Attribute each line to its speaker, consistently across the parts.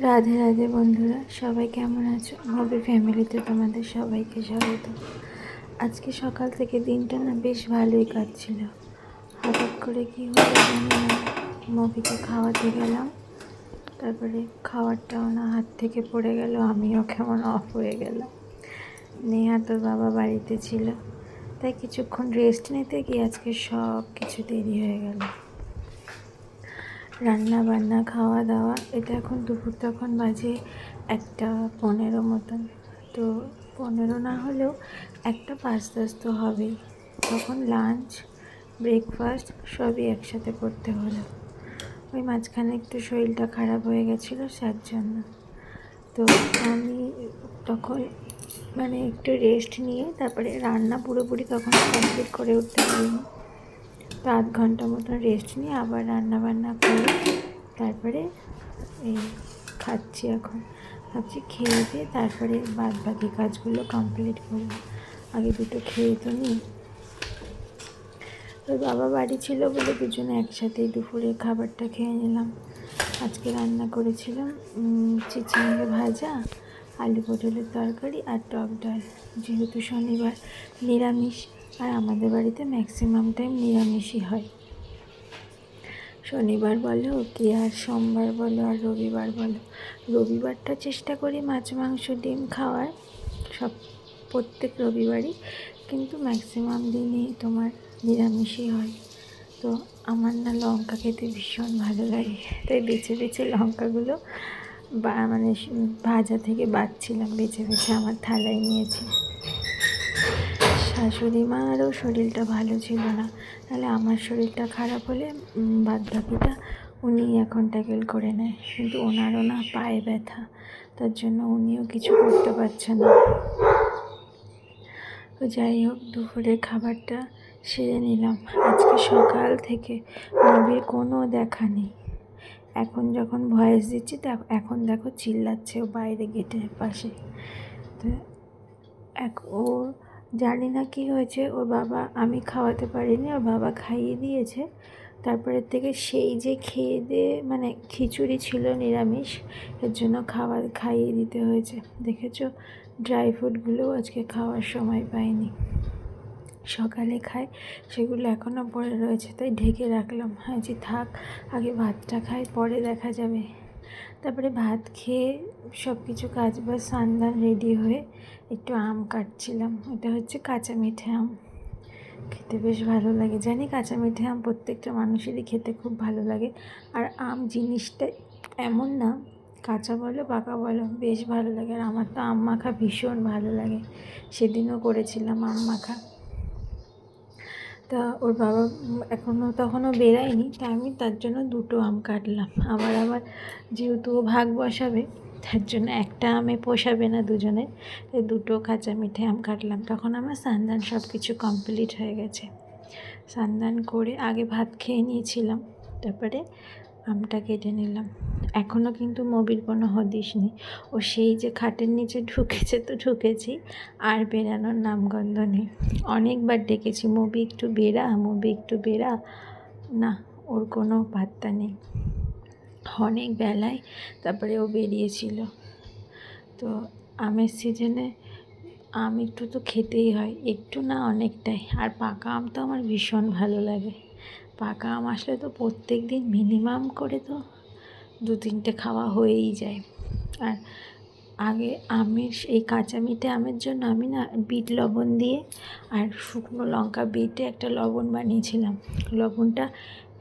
Speaker 1: রাধে রাধে বন্ধুরা, সবাই কেমন আছো? হবি ফ্যামিলিতে তোমাদের সবাইকে স্বাগত। আজকে সকাল থেকে দিনটা না বেশ ভালোই কাটছিল। হঠাৎ করে কি হলো মবিকে খাওয়াতে গেলাম। তারপরে খাবারটাও না হাত থেকে পড়ে গেল, আমিও কেমন অফ হয়ে গেলাম। নেহা তোর বাবা বাড়িতে ছিল। তাই কিছুক্ষণ রেস্ট নিতে গিয়ে আজকে সব কিছু দেরি হয়ে গেল। রান্না বান্না খাওয়া দাওয়া এটা এখন দুপুর, তখন বাজে একটা পনেরো মতন। তো পনেরো না হলেও একটা পাঁচ দশ তো হবেই। তখন লাঞ্চ ব্রেকফাস্ট সবই একসাথে করতে হলো। ওই মাঝখানে একটু শরীরটা খারাপ হয়ে গেছিল যার জন্য তো আমি তখন মানে একটু রেস্ট নিয়ে তারপরে রান্না পুরোপুরি তখন কমপ্লিট করে উঠতে পারিনি। তো আধ ঘণ্টা মতন রেস্ট নিয়ে আবার রান্না বান্না করে তারপরে এই খাচ্ছি এখন। ভাবছি খেয়ে দিয়ে তারপরে বাদ বাকি কাজগুলো কমপ্লিট করব। আগে দুটো খেয়ে তো নিই। তো বাবা বাড়ি ছিল বলে দুজনে একসাথেই দুপুরে খাবারটা খেয়ে নিলাম। আজকে রান্না করেছিলাম চিচিঙ্গে ভাজা, আলু পটলের তরকারি আর টক ডাল। যেহেতু শনিবার নিরামিষ আর আমাদের বাড়িতে ম্যাক্সিমাম টাইম নিরামিষই হয়। শনিবার বলো কি আর সোমবার বলো আর রবিবার বলো। রবিবারটা চেষ্টা করি মাছ, মাংস, ডিম খাওয়ার। সব প্রত্যেক রবিবারই। কিন্তু ম্যাক্সিমাম দিনই তোমার নিরামিষই হয়। তো আমার না লঙ্কা খেতে ভীষণ ভালো লাগে। তাই বেছে বেছে লঙ্কাগুলো বা মানে ভাজা থেকে বাচ্ছিলাম বেছে বেছে আমার থালায় নিয়েছি। শাশুড়ি মারও শরীরটা ভালো ছিল না। তাহলে আমার শরীরটা খারাপ হলে বাদ বাকিটা উনি এখন ট্যাকেল করে নেয়। কিন্তু ওনারও না পায়ে ব্যথা, তার জন্য উনিও কিছু করতে পারছে না। তো যাই হোক দুপুরে খাবারটা সেরে নিলাম। আজকে সকাল থেকে নবীর কোনো দেখা নেই। এখন যখন ভয়েস দিচ্ছি এখন দেখো চিল্লাচ্ছে ও বাইরে গেটের পাশে। তো এক ও জানি না কি হয়েছে, ওর বাবা আমি খাওয়াতে পারিনি, ওর বাবা খাইয়ে দিয়েছে। তারপরের থেকে সেই যে খেয়ে দিয়ে মানে খিচুড়ি ছিল নিরামিষ, এর জন্য খাবার খাইয়ে দিতে হয়েছে। দেখেছ, ড্রাই ফ্রুটগুলোও আজকে খাওয়ার সময় পাইনি। সকালে খাই, সেগুলো এখনও পড়ে রয়েছে, তাই ঢেকে রাখলাম। হ্যাঁ যে থাক, আগে ভাতটা খাই, পরে দেখা যাবে। তারপরে ভাত খেয়ে সব কিছু কাজ বা সান্দান রেডি হয়ে একটু আম কাটছিলাম। এটা হচ্ছে কাঁচা মিঠে আম। খেতে বেশ ভালো লাগে। জানি কাঁচা মিঠে আম প্রত্যেকটা মানুষেরই খেতে খুব ভালো লাগে। আর আম জিনিসটা এমন না, কাঁচা বলো, পাকা বলো, বেশ ভালো লাগে। আর আমার তো আম মাখা ভীষণ ভালো লাগে। সেদিনও করেছিলাম আম মাখা। তা ওর বাবা এখনও তখনও বেরায়নি, তা আমি তার জন্য দুটো আম কাটলাম। আবার আবার যেহেতু ভাগ বসাবে, তার জন্য একটা আমে পোষাবে না দুজনে, তাই দুটো কাঁচা মিঠে আম কাটলাম। তখন আমার সান্দান সব কিছু কমপ্লিট হয়ে গেছে। সান্দান করে আগে ভাত খেয়ে নিয়েছিলাম, তারপরে আমটা কেটে নিলাম। এখনও কিন্তু মোবির কোনো হদিস নেই। ও সেই যে খাটের নিচে ঢুকেছে তো ঢুকেছি, আর বেরানোর নামগন্ধ নেই। অনেকবার ডেকেছি, মোবি একটু বেরা, মোবি একটু বেরা। না, ওর কোনো পাত্তা নেই। অনেক বেলায় তারপরে ও বেরিয়েছিল। তো আমের সিজনে আম একটু তো খেতেই হয়, একটু না অনেকটাই। আর পাকা আম তো আমার ভীষণ ভালো লাগে। পাকা আম আসলে তো প্রত্যেক দিন মিনিমাম করে তো দু তিনটে খাওয়া হয়েই যায়। আর আগে আমের এই কাঁচা মিঠে আমের জন্য আমি না বিট লবণ দিয়ে আর শুকনো লঙ্কা বেটে একটা লবণ বানিয়েছিলাম। লবণটা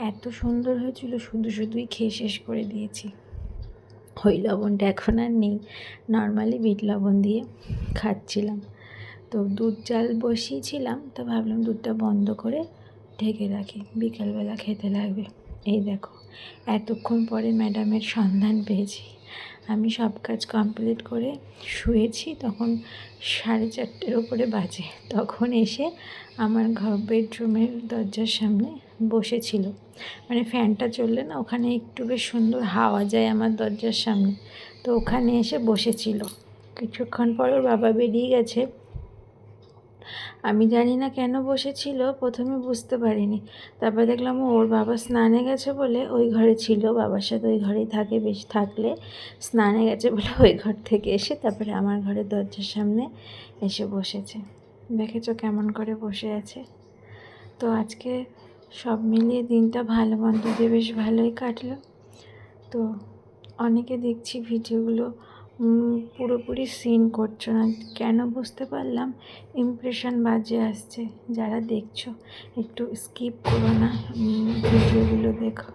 Speaker 1: এত সুন্দর হয়েছিল, শুধু শুধুই খেয়ে শেষ করে দিয়েছি। ওই লবণটা এখন আর নেই নর্মালি বিট লবণ দিয়ে খাচ্ছিলাম। তো দুধ চাল বসিয়েছিলাম, তো ভাবলাম দুধটা বন্ধ করে ঢেকে রাখি, বিকালবেলা খেতে লাগবে। এই দেখো, এতক্ষণ পরে ম্যাডামের সন্ধান পেয়েছি। আমি সব কাজ কমপ্লিট করে শুয়েছি, তখন সাড়ে চারটের ওপরে বাজে। তখন এসে আমার ঘর বেডরুমের দরজার সামনে বসেছিল। মানে ফ্যানটা চললে না, ওখানে একটু বেশ সুন্দর হাওয়া যায় আমার দরজার সামনে। তো ওখানে এসে বসেছিল। কিছুক্ষণ পর ওর বাবা বেরিয়ে গেছে। আমি জানি না কেন বসেছিল, প্রথমে বুঝতে পারিনি। তারপর দেখলাম ওর বাবা স্নানে গেছে বলে ওই ঘরে ছিল। বাবার সাথে ওই ঘরেই থাকে বেশি, থাকলে স্নানে গেছে বলে ওই ঘর থেকে এসে তারপরে আমার ঘরের দরজার সামনে এসে বসেছে। দেখেছ কেমন করে বসে আছে। তো আজকে সব মিলিয়ে দিনটা ভালো মন্দ দিয়ে বেশ ভালোই কাটলো। তো অনেকে দেখছি ভিডিওগুলো পুরোপুরি সিন করছ না। কেন বুঝতে পারলাম? ইমপ্রেশন বাজে আসছে। যারা দেখছ, একটু স্কিপ করো না। ভিডিওগুলো দেখো।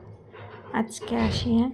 Speaker 1: আজকে আসি হ্যাঁ?